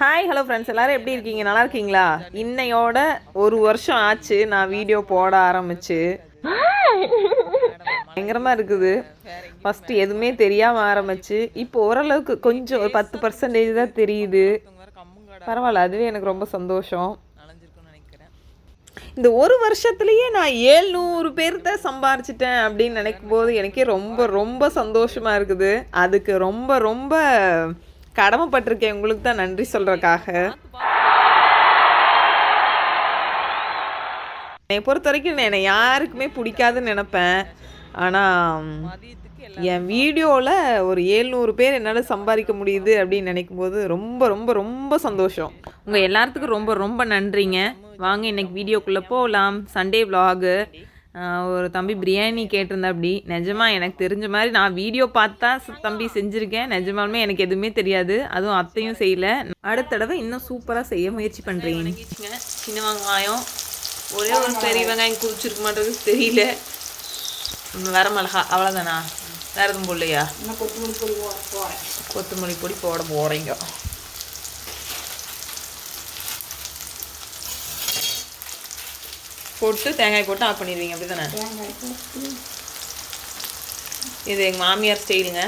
Hi hello friends எல்லாரும் எப்படி இருக்கீங்க? நல்லா இருக்கீங்களா? இன்னையோட ஒரு வருஷம் ஆச்சு. நான் வீடியோ போட ஆரம்பிச்சு. பயங்கரமா இருக்குது. ஃபர்ஸ்ட் எதுவுமே தெரியாம ஆரம்பிச்சு. இப்போ ஓரளவுக்கு கொஞ்சம் ஒரு பத்து பர்சன்டேஜ் தான் தெரியுது. பரவாயில்ல. அதுவே எனக்கு ரொம்ப சந்தோஷம். இந்த ஒரு வருஷத்துலயே நான் ஏழ்நூறு பேர்த்த சம்பாரிச்சிட்டேன் அப்படின்னு நினைக்கும் போது எனக்கே ரொம்ப ரொம்ப சந்தோஷமா இருக்குது. அதுக்கு ரொம்ப ரொம்ப கடமைப்பட்டிருக்கேன். உங்களுக்கு தான் நன்றி சொல்றதுக்காக. என்னை பொறுத்த வரைக்கும் என்னை யாருக்குமே பிடிக்காதுன்னு நினைப்பேன். ஆனால் என் வீடியோவில் ஒரு ஏழ்நூறு பேர் என்னால் சம்பாதிக்க முடியுது அப்படின்னு நினைக்கும் போது ரொம்ப ரொம்ப ரொம்ப சந்தோஷம். உங்கள் எல்லாத்துக்கும் ரொம்ப ரொம்ப நன்றிங்க. வாங்க இன்னைக்கு வீடியோக்குள்ளே போகலாம் சண்டே vlog. ஒரு தம்பி பிரியாணி கேட்டிருந்தா அப்படி. நிஜமா எனக்கு தெரிஞ்ச மாதிரி நான் வீடியோ பார்த்தா தம்பி செஞ்சுருக்கேன். நிஜமாலுமே எனக்கு எதுவுமே தெரியாது. அதுவும் அத்தையும் செய்யல. அடுத்த தடவை இன்னும் சூப்பராக செய்ய முயற்சி பண்ணுறேன் சின்ன வெங்காயம். ஒரே ஒரு பெரிய வெங்காயம் குதிச்சிருக்க மாட்டேங்குது. தெரியல. வர மிளகா. அவ்வளோதானா வேறு எதுவும் போடலையா? கொத்தமல்லி பொடி போட போகிறீங்க போட்டு தேங்காய் போட்டு ஆஃப் பண்ணிடுவீங்க அப்படி தானே இது எங்கள் மாமியார் ஸ்டைலுங்க.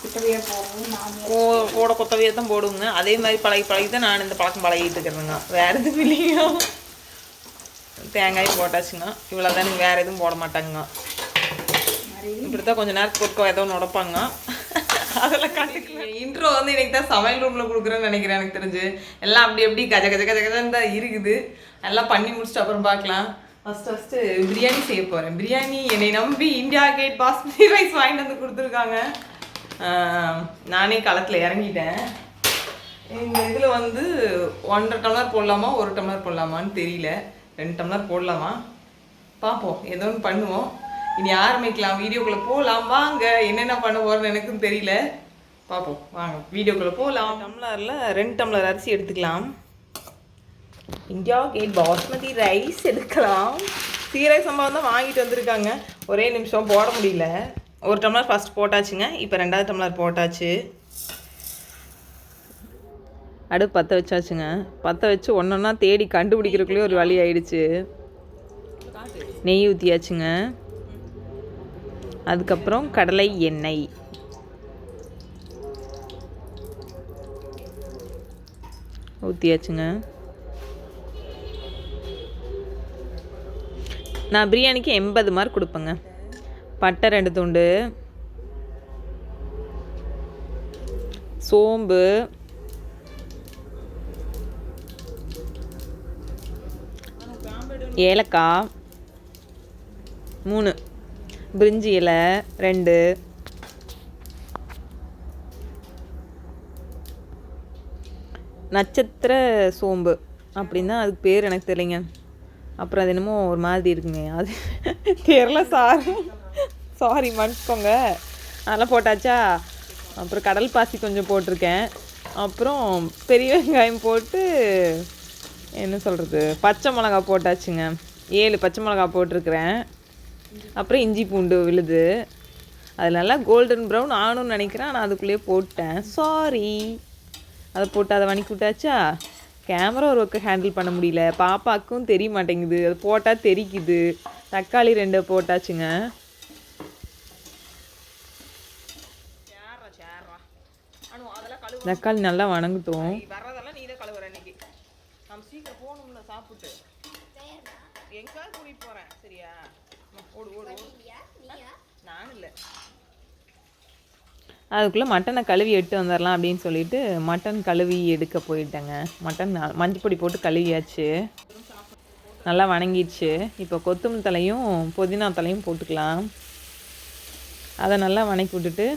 குட்டவையாக போடுறது மாமியார் போ போட கொத்தவையே தான் போடுங்க அதே மாதிரி பழகி பழகி தான் நான் இந்த பழக்கம் பழகிட்டு இருக்கிறேங்க. வேறு எதுவும் இல்லைங்க தேங்காய் போட்டாச்சுங்க. இவ்வளோ தானுங்க வேறு எதுவும் போட மாட்டாங்க. இப்படி தான் கொஞ்ச நேரத்துக்கு ஒருக்கா ஏதோ நடப்பாங்க அதெல்லாம் கண்டுக்கல இன்ட்ரோ வந்து எனக்கு தான் சமையல் ரூமில் கொடுக்குறேன்னு நினைக்கிறேன் எனக்கு தெரிஞ்சு. எல்லாம் அப்படி அப்படி கஜ கஜ கஜ கஜன்னு தான் இருக்குது. எல்லாம் பண்ணி முடிச்சுட்டு அப்புறம் பார்க்கலாம். ஃபஸ்ட்டு ஃபஸ்ட்டு பிரியாணி செய்ய போகிறேன் பிரியாணி என்னை நம்பி இந்தியா கேட் பாஸ்மதி ரைஸ் வாங்கிட்டு வந்து கொடுத்துருக்காங்க. நானே களத்தில் இறங்கிட்டேன். இந்த இதில் வந்து ஒன்றரை டம்ளர் போடலாமா ஒரு டம்ளர் போடலாமான்னு தெரியல. ரெண்டு டம்ளர் போடலாமா? பார்ப்போம். ஏதோ ஒன்று பண்ணுவோம். இனி ஆரம்பிக்கலாம். வீடியோக்குள்ளே போகலாம் வாங்க என்னென்ன பண்ண போகிறோன்னு எனக்கும் தெரியல. பார்ப்போம் வாங்க வீடியோக்குள்ளே போகலாம் டம்ளரில் ரெண்டு டம்ளர் அரிசி எடுத்துக்கலாம். இந்தியா கேட் பாஸ்மதி ரைஸ் எடுக்கலாம். சீரக சம்பவம் தான் வாங்கிட்டு வந்திருக்காங்க. ஒரே நிமிஷம் போட முடியல. ஒரு டம்ளர் ஃபஸ்ட் போட்டாச்சுங்க. இப்போ ரெண்டாவது டம்ளர் போட்டாச்சு. அடுப்பு பற்ற வச்சாச்சுங்க. பற்ற வச்சு ஒன்றொன்னா தேடி கண்டுபிடிக்கிறதுக்குள்ளே ஒரு வழி ஆயிடுச்சு. நெய் ஊற்றியாச்சுங்க அதுக்கப்புறம் கடலை எண்ணெய். ஊற்றியாச்சுங்க நான் பிரியாணிக்கு எண்பது மார்க் கொடுப்பேங்க. பட்டை ரெண்டு துண்டு. சோம்பு. ஏலக்காய். மூணு. பிரிஞ்சி இலை ரெண்டு. நட்சத்திர சோம்பு அப்படின்னா அதுக்கு பேர் எனக்கு தெரியலைங்க. அப்புறம் அது என்னமோ ஒரு மாதிரி இருக்குங்க அது தெரில சாரி சாரி மன்னிச்சுக்கோங்க. அதெல்லாம் போட்டாச்சா? அப்புறம் கடல் பாசி கொஞ்சம் போட்டிருக்கேன். அப்புறம் பெரிய வெங்காயம் போட்டு என்ன சொல்கிறது பச்சை மிளகா போட்டாச்சுங்க. ஏழு பச்சை மிளகா போட்டிருக்கிறேன். அப்புறம் இஞ்சி பூண்டு விழுது. அது நல்லா கோல்டன் ப்ரௌன் ஆகணும்னு நினைக்கிறேன் நான் அதுக்குள்ளேயே போட்டேன். சாரி அதை போட்டு அதை வணக்கி விட்டாச்சா? கேமரா ஒரு பக்கம் ஹேண்டில் பண்ண முடியல. பாப்பாக்கும் தெரிய மாட்டேங்குது. அது போட்டால் தெரிக்குது. தக்காளி ரெண்டு போட்டாச்சுங்க. தக்காளி நல்லா வணங்கட்டும் வர்றதெல்லாம் நீ தான் கழுவுற இன்னைக்கு நம்ம சீக்கிரம் போகணும்ல சாப்பிட்டு எங்காவது கூட்டிட்டு போறேன் சரியா ஓடு ஓடு நான் இல்லை அதுக்குள்ளே மட்டனை கழுவி எடுத்து வந்துடலாம் அப்படின்னு சொல்லிட்டு மட்டன் கழுவி எடுக்க போயிட்டேங்க. மட்டன் மஞ்சப்பொடி போட்டு கழுவியாச்சு. நல்லா வணங்கிடுச்சு. இப்போ கொத்தமல்லி தலையும் புதினா தலையும் போட்டுக்கலாம். அதை நல்லா வணக்கி விட்டுட்டு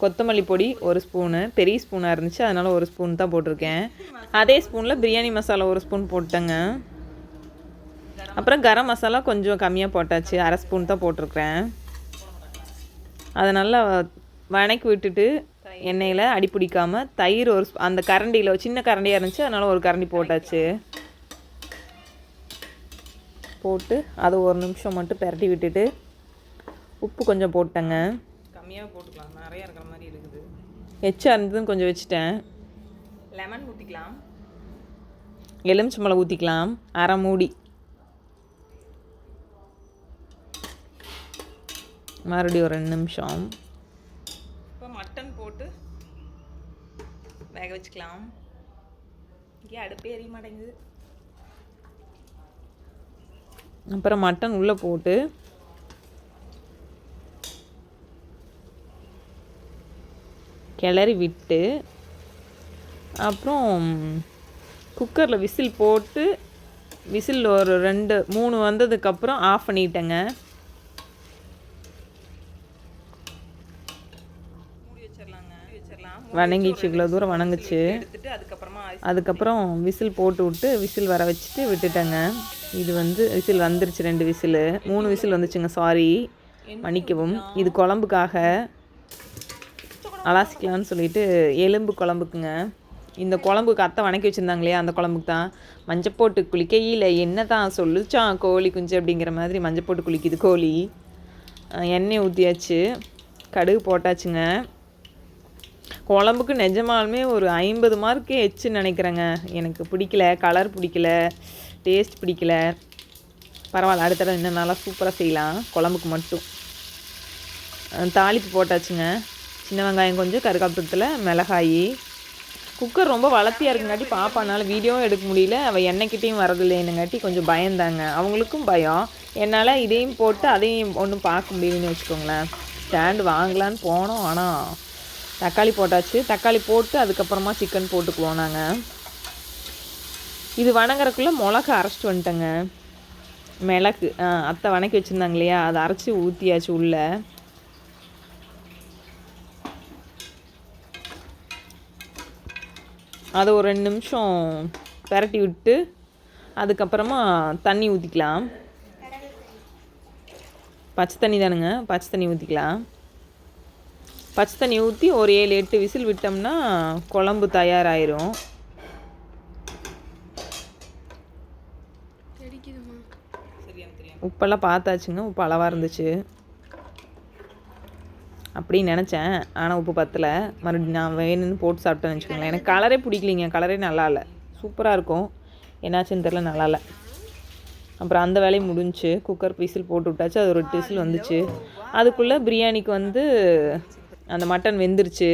கொத்தமல்லி பொடி ஒரு ஸ்பூனு. பெரிய ஸ்பூனாக இருந்துச்சு அதனால் ஒரு ஸ்பூன் தான் போட்டிருக்கேன். அதே ஸ்பூனில் பிரியாணி மசாலா ஒரு ஸ்பூன் போட்டேங்க. அப்புறம் கரம் மசாலா கொஞ்சம் கம்மியாக போட்டாச்சு. அரை ஸ்பூன் தான் போட்டிருக்கிறேன். அதை நல்லா வணக்கி விட்டுட்டு எண்ணெயில் அடி தயிர் ஒரு அந்த கரண்டியில் சின்ன கரண்டியாக இருந்துச்சு அதனால ஒரு கரண்டி போட்டாச்சு. போட்டு அதை ஒரு நிமிஷம் மட்டும் பிரட்டி விட்டுட்டு உப்பு கொஞ்சம் போட்டேங்க. கம்மியாக போட்டுக்கலாம் நிறைய இருக்கிற மாதிரி இருக்குது. எச்சா இருந்ததுன்னு கொஞ்சம் வச்சுட்டேன். லெமன் ஊற்றிக்கலாம் எலுமிச்சம்பழம் ஊற்றிக்கலாம் அரை மூடி. மறுபடியும் ஒரு ரெண்டு நிமிஷம். இப்போ மட்டன் போட்டு வேக வச்சுக்கலாம். இங்கே அடுப்பே எரிய மாட்டேங்குது. அப்புறம் மட்டன் உள்ளே போட்டு கிளறி விட்டு அப்புறம் குக்கரில் விசில் போட்டு விசில் ஒரு ரெண்டு மூணு வந்ததுக்கப்புறம் ஆஃப் பண்ணிட்டேங்க. வணங்கிச்சு இவ்வளோ தூரம் வணங்குச்சு. அதுக்கப்புறம் விசில் போட்டு விட்டு விசில் வர வச்சுட்டு விட்டுட்டேங்க. இது வந்து விசில் வந்துருச்சு ரெண்டு விசில். மூணு விசில் வந்துச்சுங்க சாரி மன்னிக்கவும். இது குழம்புக்காக. அலாசிக்கலாம்னு சொல்லிட்டு எலும்பு குழம்புக்குங்க. இந்த குழம்புக்கு அத்தை வணக்கி வச்சுருந்தாங்க இல்லையா அந்த குழம்புக்கு தான். மஞ்சள் போட்டு குளிக்கையில் என்ன தான் சொல்லுச்சான் கோழி குஞ்சு அப்படிங்கிற மாதிரி மஞ்சள் போட்டு குளிக்குது கோழி. எண்ணெய் ஊற்றியாச்சு கடுகு போட்டாச்சுங்க. குழம்புக்கு நிஜமாலுமே ஒரு ஐம்பது மார்க்கே எச்சுன்னு நினைக்கிறேங்க. எனக்கு பிடிக்கல கலர் பிடிக்கல டேஸ்ட் பிடிக்கல. பரவாயில்ல அடுத்த தடவை இன்னும் நல்லா சூப்பராக செய்யலாம் குழம்புக்கு மட்டும். தாளிப்பு போட்டாச்சுங்க. சின்ன வெங்காயம் கொஞ்சம் கருகாப்பத்தில் மிளகாய். குக்கர் ரொம்ப வளர்த்தியாக இருக்குங்காட்டி பாப்பானால வீடியோவும் எடுக்க முடியல. அவள் எண்ணெய்கிட்டையும் வரதில்லைன்னுங்காட்டி கொஞ்சம் பயந்தாங்க. அவங்களுக்கும் பயம். என்னால் இதையும் போட்டு அதையும் ஒன்றும் பார்க்க முடியலன்னு வச்சுக்கோங்களேன். ஸ்டாண்டு வாங்கலான்னு போனோம் ஆனால் தக்காளி போட்டாச்சு. தக்காளி போட்டு அதுக்கப்புறமா சிக்கன் போட்டுக்குவோம் நாங்கள் இது வணங்குறதுக்குள்ளே மிளகு அரைச்சிட்டு வந்துட்டேங்க. மிளகு ஆ, அத்தை வணக்கி வச்சுருந்தாங்க இல்லையா? அதை அரைச்சி ஊற்றியாச்சு உள்ளே. அதை ஒரு ரெண்டு நிமிஷம் பரட்டி விட்டு அதுக்கப்புறமா தண்ணி ஊற்றிக்கலாம் பச்சை தண்ணி தானுங்க. பச்சை தண்ணி ஊற்றிக்கலாம் பச்சை தண்ணி ஊற்றி ஒரு ஏழு எட்டு விசில் விட்டோம்னா குழம்பு தயாராயிரும். உப்பெல்லாம் பார்த்தாச்சுங்க உப்பு அளவாக இருந்துச்சு. அப்படின்னு நினச்சேன் ஆனால் உப்பு பத்தலை. மறுபடியும் நான் வேணும்னு போட்டு சாப்பிட்டேன்னு வச்சுக்கோங்களேன். எனக்கு கலரே பிடிக்கலிங்க கலரே நல்லா இல்லை. சூப்பராக இருக்கும். என்னாச்சுன்னு தெரில நல்லா இல்லை. அப்புறம் அந்த வேலையும் முடிஞ்சுச்சு. குக்கர் விசில் போட்டு விட்டாச்சு அது ஒரு விசில் வந்துச்சு. அதுக்குள்ளே பிரியாணிக்கு வந்து அந்த மட்டன் வெந்துருச்சு.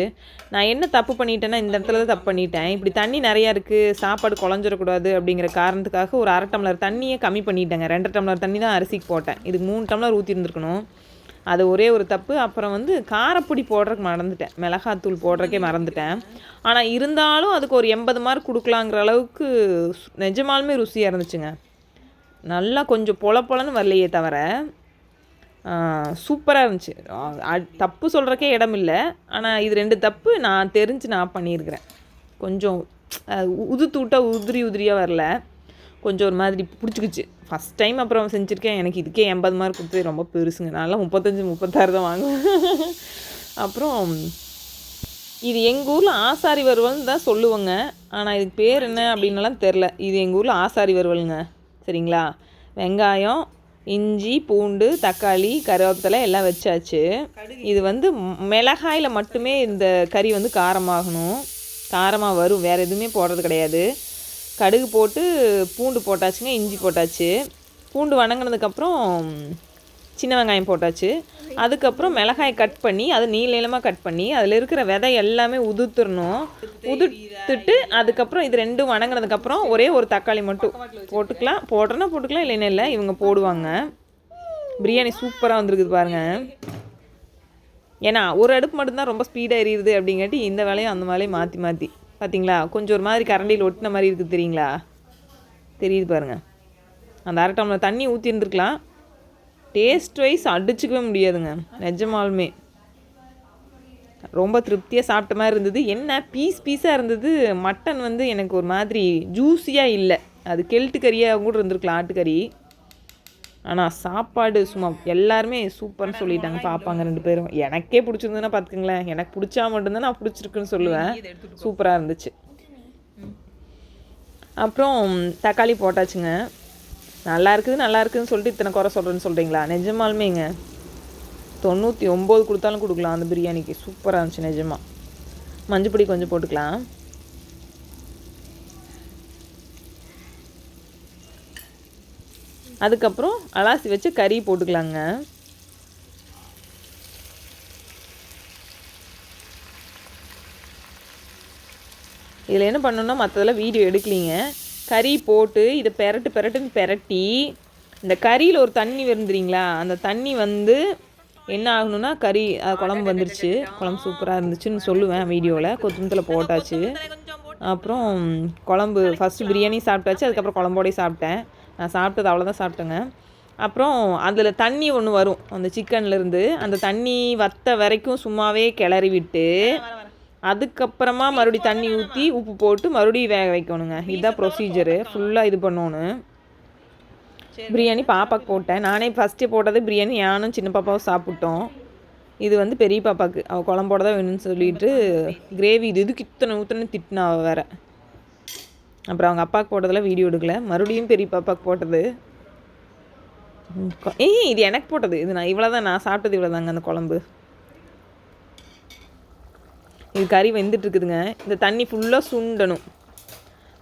நான் என்ன தப்பு பண்ணிட்டேன்னா இந்த இடத்துல தான் தப்பு பண்ணிட்டேன். இப்படி தண்ணி நிறையா இருக்குது சாப்பாடு குழஞ்சிடக்கூடாது அப்படிங்கிற காரணத்துக்காக ஒரு அரை டம்ளர் தண்ணியே கம்மி பண்ணிட்டேங்க. ரெண்டு டம்ளர் தண்ணி தான் அரிசிக்கு போட்டேன். இதுக்கு மூணு டம்ளர் ஊற்றிருந்துருக்கணும் அது ஒரே ஒரு தப்பு. அப்புறம் வந்து காரப்பொடி போடுறதுக்கு மறந்துட்டேன். மிளகாத்தூள் போடுறக்கே மறந்துட்டேன். ஆனால் இருந்தாலும் அதுக்கு ஒரு எண்பது மார்க் கொடுக்கலாங்கிற அளவுக்கு நிஜமாலுமே ருசியாக இருந்துச்சுங்க. நல்லா கொஞ்சம் பொல பொலன்னு வரலையே தவிர சூப்பராக இருந்துச்சு. தப்பு சொல்கிறக்கே இடம் இல்லை ஆனால் இது ரெண்டு தப்பு நான் தெரிஞ்சு நான் பண்ணியிருக்கிறேன். கொஞ்சம் உதுத்து விட்டா உதிரி உதிரியாக வரல. கொஞ்சம் ஒரு மாதிரி பிடிச்சிக்கிச்சு. ஃபஸ்ட் டைம் அப்புறம் செஞ்சுருக்கேன். எனக்கு இதுக்கே எண்பது மார்க் கொடுத்து ரொம்ப பெருசுங்க. நான்லாம் முப்பத்தஞ்சு முப்பத்தாறு தான் வாங்குவேன். அப்புறம் இது எங்கள் ஊரில் ஆசாரி வறுவல்னு தான் சொல்லுவோங்க. ஆனால் இதுக்கு பேர் என்ன அப்படின்னலாம் தெரில. இது எங்கள் ஊரில் ஆசாரி வறுவலுங்க. சரிங்களா? வெங்காயம் இஞ்சி பூண்டு தக்காளி கருவேப்பிலை எல்லாம் வச்சாச்சு. இது வந்து மிளகாயில் மட்டுமே இந்த கறி வந்து காரமாகணும். காரமாக வரும். வேறு எதுவுமே போடுறது கிடையாது. கடுகு போட்டு பூண்டு போட்டாச்சுங்க இஞ்சி போட்டாச்சு. பூண்டு வணங்கினதுக்கப்புறம் சின்ன வெங்காயம் போட்டாச்சு. அதுக்கப்புறம் மிளகாயை கட் பண்ணி அது நீளமாக கட் பண்ணி அதில் இருக்கிற விதை எல்லாமே உதுத்துறணும் உதுத்துட்டு அதுக்கப்புறம் இது ரெண்டும் வணங்கினதுக்கப்புறம் ஒரே ஒரு தக்காளி மட்டும் போட்டுக்கலாம். போடுறேன்னா போட்டுக்கலாம் இல்லைன்னா இல்லை இவங்க போடுவாங்க. பிரியாணி சூப்பராக வந்திருக்குது பாருங்கள் ஏன்னா ஒரு அடுப்பு மட்டும்தான் ரொம்ப ஸ்பீடாக எரியுது அப்படிங்காட்டி இந்த வேலையும் அந்த வேலையும் மாற்றி மாற்றி பார்த்தீங்களா கொஞ்சம் ஒரு மாதிரி கரண்டியில் ஒட்டின மாதிரி இருக்குது தெரியுங்களா? தெரியுது பாருங்க. அந்த அரை டம்ளர் தண்ணி ஊற்றி இருந்துருக்கலாம் டேஸ்ட் வைஸ் அடிச்சுக்கவே முடியாதுங்க. நிஜமாலுமே. ரொம்ப திருப்தியாக சாப்பிட்ட மாதிரி இருந்தது. என்ன? பீஸ் பீஸாக இருந்தது. மட்டன் வந்து எனக்கு ஒரு மாதிரி ஜூஸியாக இல்லை. அது கெல்ட்டு கறியாக கூட இருந்திருக்கலாம் ஆட்டுக்கறி. ஆனால் சாப்பாடு சும்மா எல்லாருமே சூப்பர்னு சொல்லிட்டாங்க பார்ப்பாங்க ரெண்டு பேரும். எனக்கே பிடிச்சிருந்ததுன்னா பார்த்துக்குங்களேன் எனக்கு பிடிச்சா மட்டும்தான் நான் பிடிச்சிருக்குன்னு சொல்லுவேன். சூப்பராக இருந்துச்சு. அப்புறம் தக்காளி போட்டாச்சுங்க. நல்லா இருக்குது நல்லா இருக்குதுன்னு சொல்லிட்டு இத்தனை குறை சொல்கிறேன்னு சொல்கிறீங்களா நிஜமாலுமேங்க. தொண்ணூற்றி ஒம்பது கொடுத்தாலும் கொடுக்கலாம் அந்த பிரியாணிக்கு. சூப்பராக இருந்துச்சு நிஜமாக மஞ்சப்பொடி கொஞ்சம் போட்டுக்கலாம். அதுக்கப்புறம் அலாசி வச்சு கறி போட்டுக்கலாங்க. இதில் என்ன பண்ணணும்னா மற்றதெல்லாம் வீடியோ எடுக்கலீங்க. கறி போட்டு இதை பெரட்டு பெரட்டுன்னு பெரட்டி இந்த கறியில் ஒரு தண்ணி வருந்துறீங்களா அந்த தண்ணி வந்து என்ன ஆகணும்னா கறி குழம்பு வந்துருச்சு. குழம்பு சூப்பராக இருந்துச்சுன்னு சொல்லுவேன் வீடியோவில் கொத்தமத்தில் போட்டாச்சு. அப்புறம் குழம்பு ஃபஸ்ட்டு பிரியாணி சாப்பிட்டாச்சு. அதுக்கப்புறம் குழம்போடய சாப்பிட்டேன். நான் சாப்பிட்டது அவ்வளோதான் சாப்பிட்டேங்க. அப்புறம் அதில் தண்ணி ஒன்று வரும். அந்த சிக்கன்லேருந்து அந்த தண்ணி வத்த வரைக்கும் சும்மாவே கிளறி விட்டு அதுக்கப்புறமா மறுபடியும் தண்ணி ஊற்றி உப்பு போட்டு மறுபடியும் வேக வைக்கணுங்க. இதுதான் ப்ரொசீஜரு ஃபுல்லாக இது பண்ணணும் பிரியாணி பாப்பாக்கு போட்டேன். நானே ஃபஸ்ட்டு போட்டது பிரியாணி யானும் சின்ன பாப்பாவும் சாப்பிட்டோம். இது வந்து பெரிய பாப்பாக்கு. அவள் குழம்போட தான் வேணும்னு சொல்லிட்டு கிரேவி இது இதுக்கு இத்தனை ஊத்தனை திட்டினா அவள் வேற. அப்புறம் அவங்க அப்பாவுக்கு போட்டதெல்லாம் வீடியோ எடுக்கல. மறுபடியும் பெரிய பாப்பாவுக்கு போட்டது. ஏய் இது எனக்கு போட்டது. இது நான் இவ்வளோ தான் நான் சாப்பிட்டது இவ்வளோ தாங்க அந்த குழம்பு. இது கறி வெந்துட்டு இருக்குதுங்க இந்த தண்ணி ஃபுல்லாக சுண்டணும்.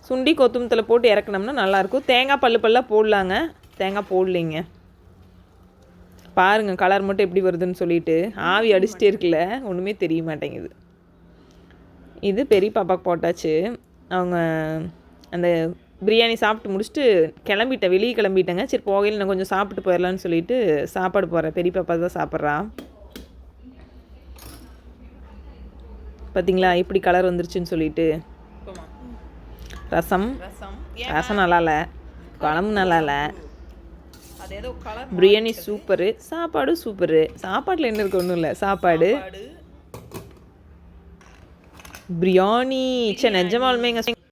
சுண்டி கொத்தமத்தில் போட்டு இறக்குனோம்னா நல்லாயிருக்கும். தேங்காய் பல்லு பல்லாக போடலாங்க. தேங்காய் போடலைங்க. பாருங்கள் கலர் மட்டும் எப்படி வருதுன்னு சொல்லிட்டு. ஆவி அடிச்சிட்டே இருக்குல்ல ஒன்றுமே தெரிய மாட்டேங்குது. இது பெரிய பாப்பாக்கு போட்டாச்சு. அவங்க அந்த பிரியாணி சாப்பிட்டு முடிச்சுட்டு கிளம்பிட்டேன். வெளியே கிளம்பிட்டேங்க. சரி போகையில் நான் கொஞ்சம் சாப்பிட்டு போயிடலான்னு சொல்லிட்டு சாப்பாடு போகிறேன் பெரிய பாப்பா தான் சாப்பிட்றா. பார்த்தீங்களா எப்படி கலர் வந்துருச்சுன்னு சொல்லிட்டு. ரசம். ரசம். நல்லா இல்லை குழம்பு நல்லா இல்லை பிரியாணி சூப்பரு. சாப்பாடு சூப்பரு. சாப்பாட்டில் என்ன இருக்கு? ஒன்றும் இல்லை. சாப்பாடு. பாடு பிரியாணி. சே நிஜமாலுமே எங்கள்